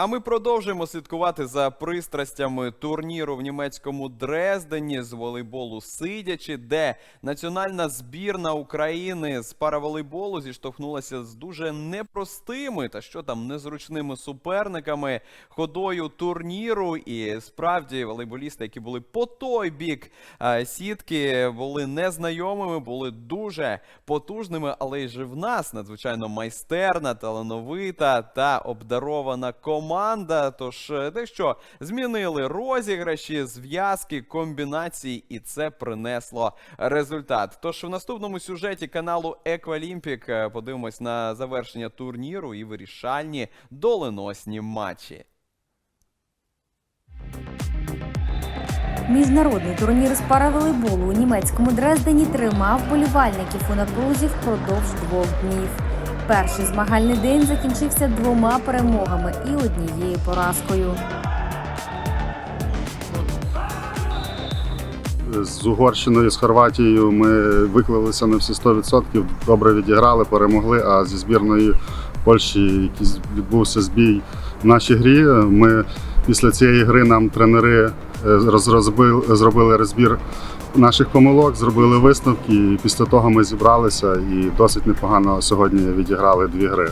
А ми продовжуємо слідкувати за пристрастями турніру в німецькому Дрездені з волейболу сидячи, де національна збірна України з параволейболу зіштовхнулася з дуже непростими та що там незручними суперниками ходою турніру. І справді волейболісти, які були по той бік сітки, були незнайомими, були дуже потужними, але й же в нас надзвичайно майстерна, талановита та обдарована команда. Тож е, дещо змінили розіграші, зв'язки, комбінації, і це принесло результат. Тож в наступному сюжеті каналу Еквалімпік е, подивимось на завершення турніру і вирішальні доленосні матчі. Міжнародний турнір з параволейболу у німецькому Дрездені тримав болівальників у напрузі впродовж двох днів. Перший змагальний день закінчився двома перемогами і однією поразкою. з Угорщиною, з Хорватією ми виклалися на всі 100%, добре відіграли, перемогли. А зі збірною Польщі якийсь відбувся збій в нашій грі. Ми після цієї гри нам тренери зробили розбір наших помилок, зробили висновки. І після того ми зібралися і досить непогано сьогодні відіграли дві гри.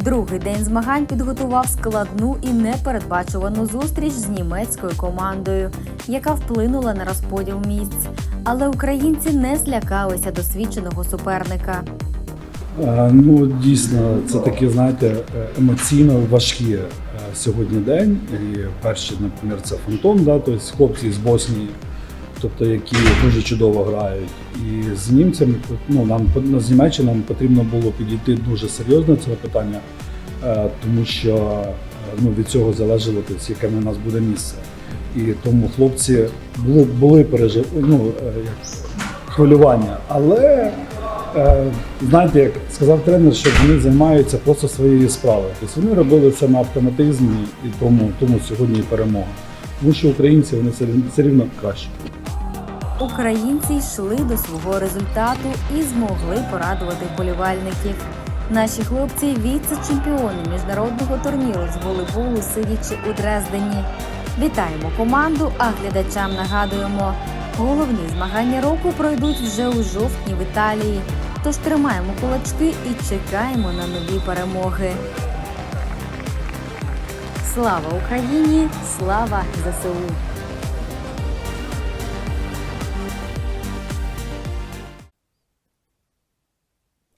Другий день змагань підготував складну і непередбачувану зустріч з німецькою командою, яка вплинула на розподіл місць. Але українці не злякалися досвідченого суперника. Е, Ну, дійсно, це такі, знаєте, е, емоційно важкі е, сьогодні день. І перший, наприклад, це Фантом, да, тобто хлопці з Боснії, тобто, які дуже чудово грають. І з німцями, ну, нам ну, з Німеччини нам потрібно було підійти дуже серйозно до цього питання, тому що ну, від цього залежало, тобто, яке в нас буде місце. І тому хлопці були, були пережив... ну, як хвилювання, але Знаєте, як сказав тренер, що вони займаються просто своєю справою. Тобто вони робили це на автоматизмі і тому, тому сьогодні і перемога. Тому що українці вони все, рівно- кращі. Українці йшли до свого результату і змогли порадувати вболівальників. Наші хлопці віце-чемпіони міжнародного турніру з волейболу, сидячи у Дрездені. Вітаємо команду, а глядачам нагадуємо, головні змагання року пройдуть вже у жовтні в Італії. Тож тримаємо кулачки і чекаємо на нові перемоги. Слава Україні! Слава ЗСУ!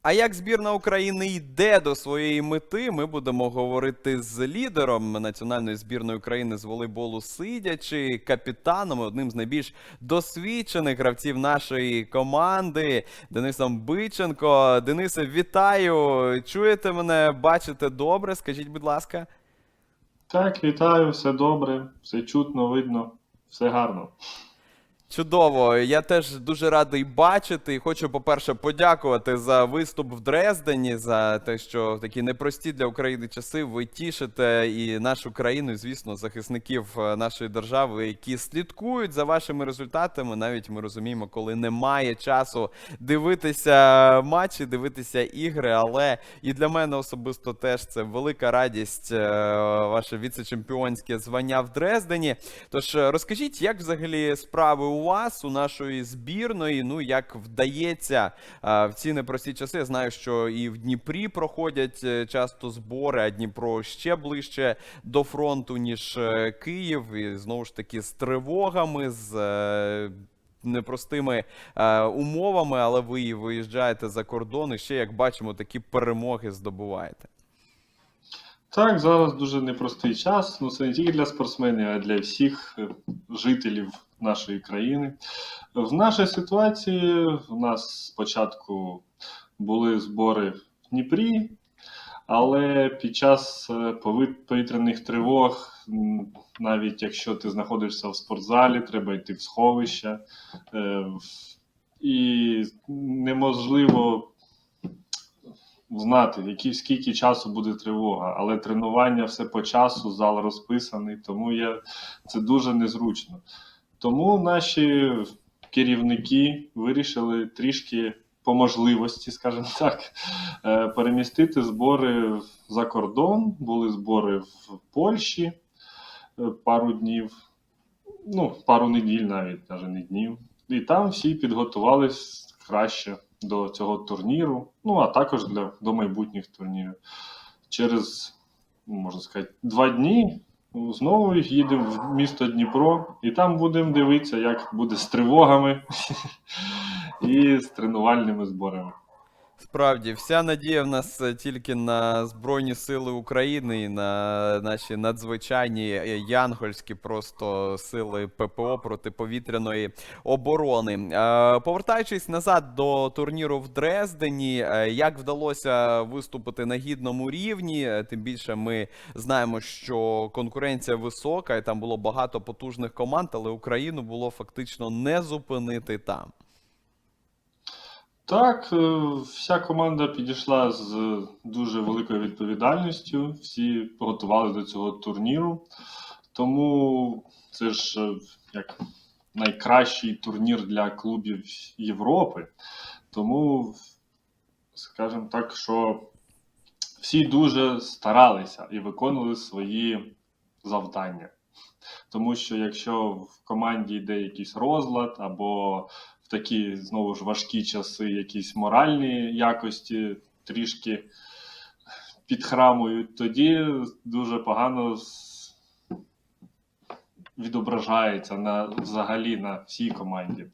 А як збірна України йде до своєї мети, ми будемо говорити з лідером національної збірної України з волейболу сидячи, капітаном, одним з найбільш досвідчених гравців нашої команди Денисом Биченко. Денисе, вітаю! Чуєте мене? Бачите добре? Скажіть, будь ласка. Так, вітаю, все добре, все чутно, видно, все гарно. Чудово, я теж дуже радий бачити. І хочу, по-перше, подякувати за виступ в Дрездені, за те, що такі непрості для України часи ви тішите і нашу країну, і, звісно, захисників е, нашої держави, які слідкують за вашими результатами. Навіть ми розуміємо, коли немає часу дивитися матчі, дивитися ігри. Але і для мене особисто теж це велика радість, е, ваше віце-чемпіонське звання в Дрездені. Тож е, розкажіть, як взагалі справи у вас, у нашої збірної? Ну як вдається в ці непрості часи? Я знаю, що і в Дніпрі проходять е, часто збори, а Дніпро ще ближче до фронту, ніж е, Київ, і знову ж таки з тривогами. з... е, Непростими е, умовами, але ви виїжджаєте за кордон і ще, як бачимо, такі перемоги здобуваєте. Так, зараз дуже непростий час. Ну, це не тільки для спортсменів, а для всіх е, жителів нашої країни. В нашій ситуації в нас спочатку були збори в Дніпрі, але під час е, повітряних тривог, навіть якщо ти знаходишся в спортзалі, треба йти в сховище. е, І неможливо знати, які, скільки часу буде тривога, але тренування все по часу, зал розписаний, тому я, це дуже незручно. Тому наші керівники вирішили трішки по можливості, скажімо так, е, перемістити збори за кордон. Були збори в Польщі е, пару днів, ну, пару неділь навіть, навіть не днів. І там всі підготувались краще до цього турніру, ну а також для, до майбутніх турнірів. Через, можна сказати, два дні ну, знову їдемо в місто Дніпро, і там будемо дивитися, як буде з тривогами і з тренувальними зборами. Справді, вся надія в нас е, тільки на Збройні Сили України і на наші надзвичайні е, янгольські просто сили ППО протиповітряної оборони. Е, Повертаючись назад до турніру в Дрездені, як вдалося виступити на гідному рівні? Тим більше ми знаємо, що конкуренція висока, і там було багато потужних команд, але Україну було фактично не зупинити там. Так, е, вся команда підійшла з дуже великою відповідальністю. Всі готували до цього турніру. Тому це ж е, як найкращий турнір для клубів Європи. Тому, скажімо так, що всі дуже старалися і виконували свої завдання. Тому що якщо в команді йде якийсь розлад або в такі знову ж важкі часи якісь моральні якості трішки підхрамують, тоді дуже погано відображається на взагалі на всій команді.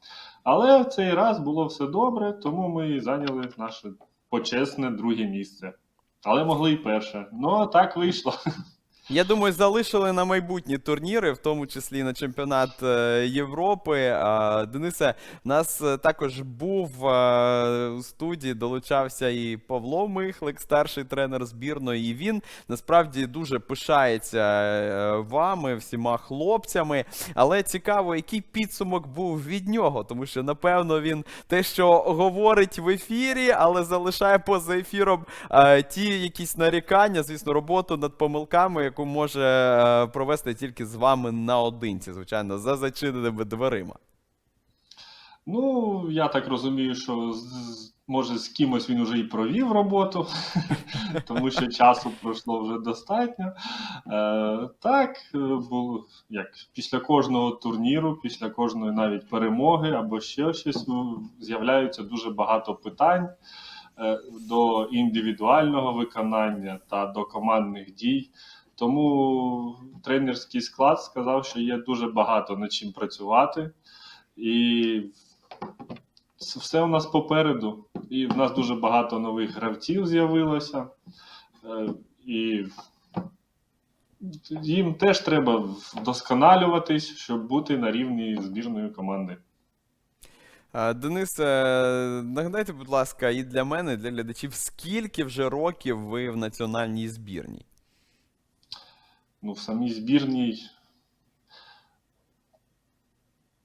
Але в цей раз було все добре, тому ми і зайняли наше почесне друге місце. Але могли і перше. Ну, а так вийшло. Я думаю, залишили на майбутні турніри, в тому числі на чемпіонат е, Європи. Денисе, в нас е, також був е, у студії, долучався і Павло Михлик, старший тренер збірної. І він насправді дуже пишається вами, всіма хлопцями. Але цікаво, який підсумок був від нього, тому що напевно він те, що говорить в ефірі, але залишає поза ефіром ті якісь нарікання, звісно, роботу над помилками, яку може е, провести тільки з вами наодинці, звичайно, за зачиненими дверима. Ну, я так розумію, що може з кимось він уже і провів роботу, тому що часу пройшло вже достатньо. Е, так, е, було як після кожного турніру, після кожної навіть перемоги або ще щось ну, з'являються дуже багато питань е, до індивідуального виконання та до командних дій. Тому тренерський склад сказав, що є дуже багато над чим працювати. І все у нас попереду. І в нас дуже багато нових гравців з'явилося. Е, І їм теж треба вдосконалюватись, щоб бути на рівні збірної команди. Е, Денисе, нагадайте, будь ласка, і для мене, і для глядачів, скільки вже років ви в національній збірній? Ну, в самій збірній,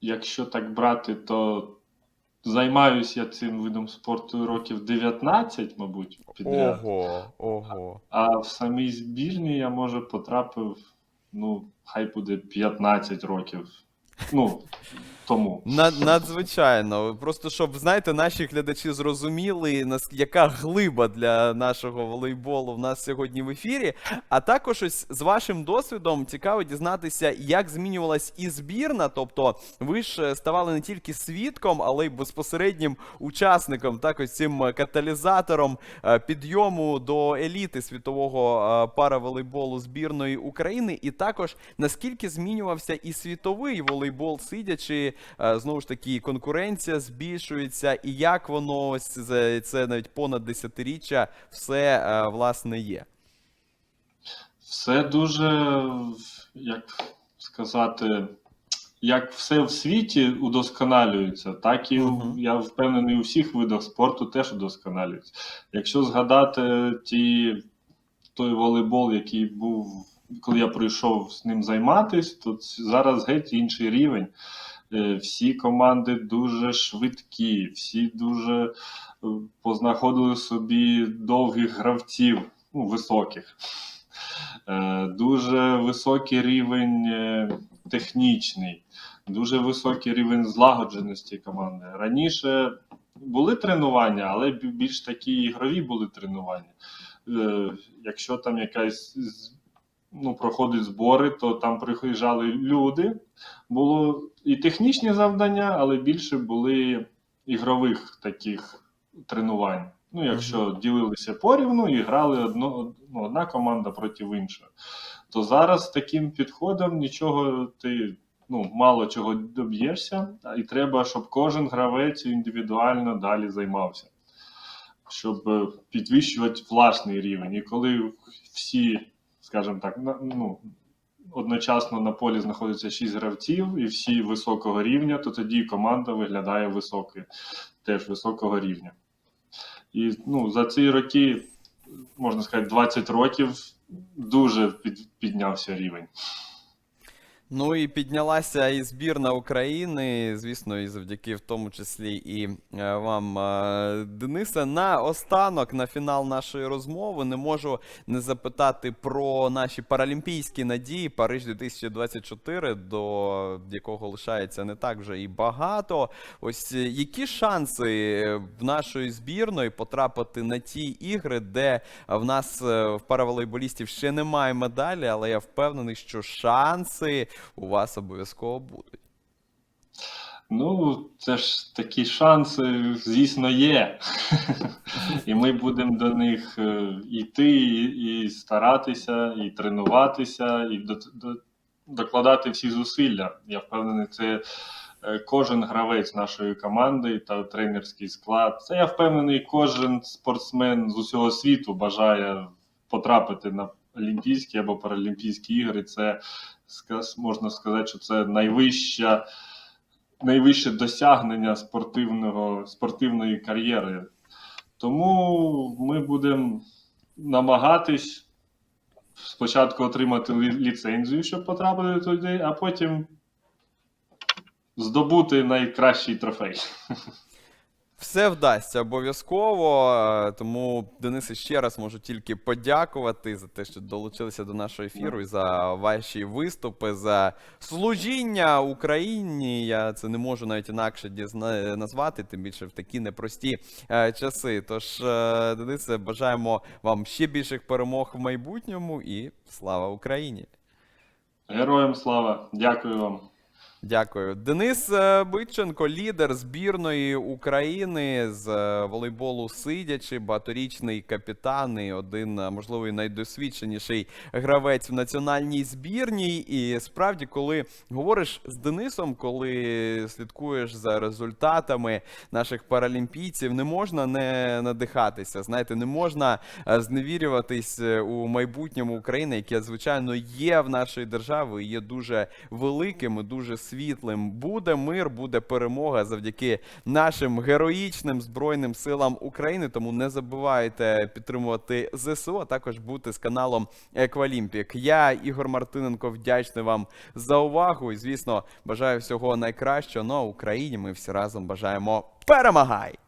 якщо так брати, то займаюся я цим видом спорту років 19, мабуть, підряд. Ого, ого. А в самій збірній я може потрапив, ну, хай буде 15 років. Ну, тому. Над, надзвичайно. Просто щоб, знаєте, наші глядачі зрозуміли, нас, яка глиба для нашого волейболу в нас сьогодні в ефірі. А також ось з вашим досвідом цікаво дізнатися, як змінювалась і збірна. Тобто, ви ж е, ставали не тільки свідком, але й безпосереднім учасником, так ось цим каталізатором е, підйому до еліти світового е, параволейболу збірної України. І також наскільки змінювався і світовий волейбол, сидячи, е, знову ж таки, конкуренція збільшується, і як воно ось це навіть понад десятиріччя все е, власне є. Все дуже, як сказати, як все в світі удосконалюється, так і Мгм. я впевнений, у всіх видах спорту теж удосконалюється. Якщо згадати ті, той волейбол, який був, коли я прийшов з ним займатися, то зараз геть інший рівень. Е, Всі команди дуже швидкі, всі дуже е, познаходили собі довгих гравців, ну, високих. Е, Дуже високий рівень технічний, дуже високий рівень злагодженості команди. Раніше були тренування, але більш такі ігрові були тренування. Якщо там якась ну, проходить збори, то там приїжджали люди. Було і технічні завдання, але більше були ігрових таких тренувань. Ну, якщо ділилися порівну і грали одно, ну, одна команда проти іншої. То зараз таким підходом нічого ти ну, мало чого доб'єшся, і треба, щоб кожен гравець індивідуально далі займався, щоб е, підвищувати власний рівень. І коли всі, скажімо так, на- ну, одночасно на полі знаходиться шість гравців, і всі високого рівня, то тоді команда виглядає високою, теж високого рівня. І ну, за ці роки, можна сказати, 20 років дуже під, піднявся рівень. Ну і піднялася і збірна України, звісно, і завдяки в тому числі і е, вам, е, Денисе. На останок, на фінал нашої розмови, не можу не запитати про наші паралімпійські надії Париж 2024, до якого лишається не так вже і багато. Ось е, які шанси в нашої збірної потрапити на ті ігри, де в нас в параволейболістів ще немає медалі, але я впевнений, що шанси у вас обов'язково будуть. Ну, це ж такі шанси, звісно, є. І ми будемо до них е, йти, і, старатися, і тренуватися, і до, до, докладати всі зусилля. Я впевнений, це е, кожен гравець нашої команди та тренерський склад. Це я впевнений, кожен спортсмен з усього світу бажає потрапити на Олімпійські або Паралімпійські ігри. Це можна сказати, що це найвища найвище досягнення спортивного, спортивної кар'єри. Тому ми будемо намагатись спочатку отримати ліцензію, щоб потрапити туди, а потім здобути найкращий трофей. Все вдасться обов'язково. е, Тому, Денисе, ще раз можу тільки подякувати за те, що долучилися до нашого ефіру і за ваші виступи, за служіння Україні. Я це не можу навіть інакше назвати, тим більше в такі непрості е, часи. Тож, е, Денисе, бажаємо вам ще більших перемог в майбутньому і слава Україні! Героям слава! Дякую вам. Дякую. Денис е, Биченко, лідер збірної України з е, волейболу сидячи, багаторічний капітан і один, е, можливо, найдосвідченіший гравець в національній збірній. І справді, коли говориш з Денисом, коли слідкуєш за результатами наших паралімпійців, не можна не надихатися. Знаєте, не можна зневірюватись у майбутньому України, яке, звичайно, є в нашої держави, є дуже великим і дуже світлим. Буде мир, буде перемога завдяки нашим героїчним збройним силам України. Тому не забувайте підтримувати ЗСУ, а також бути з каналом Еквалімпік. Я, Ігор Мартиненко, вдячний вам за увагу. І, звісно, бажаю всього найкращого. Ну а Україні ми всі разом бажаємо перемагай!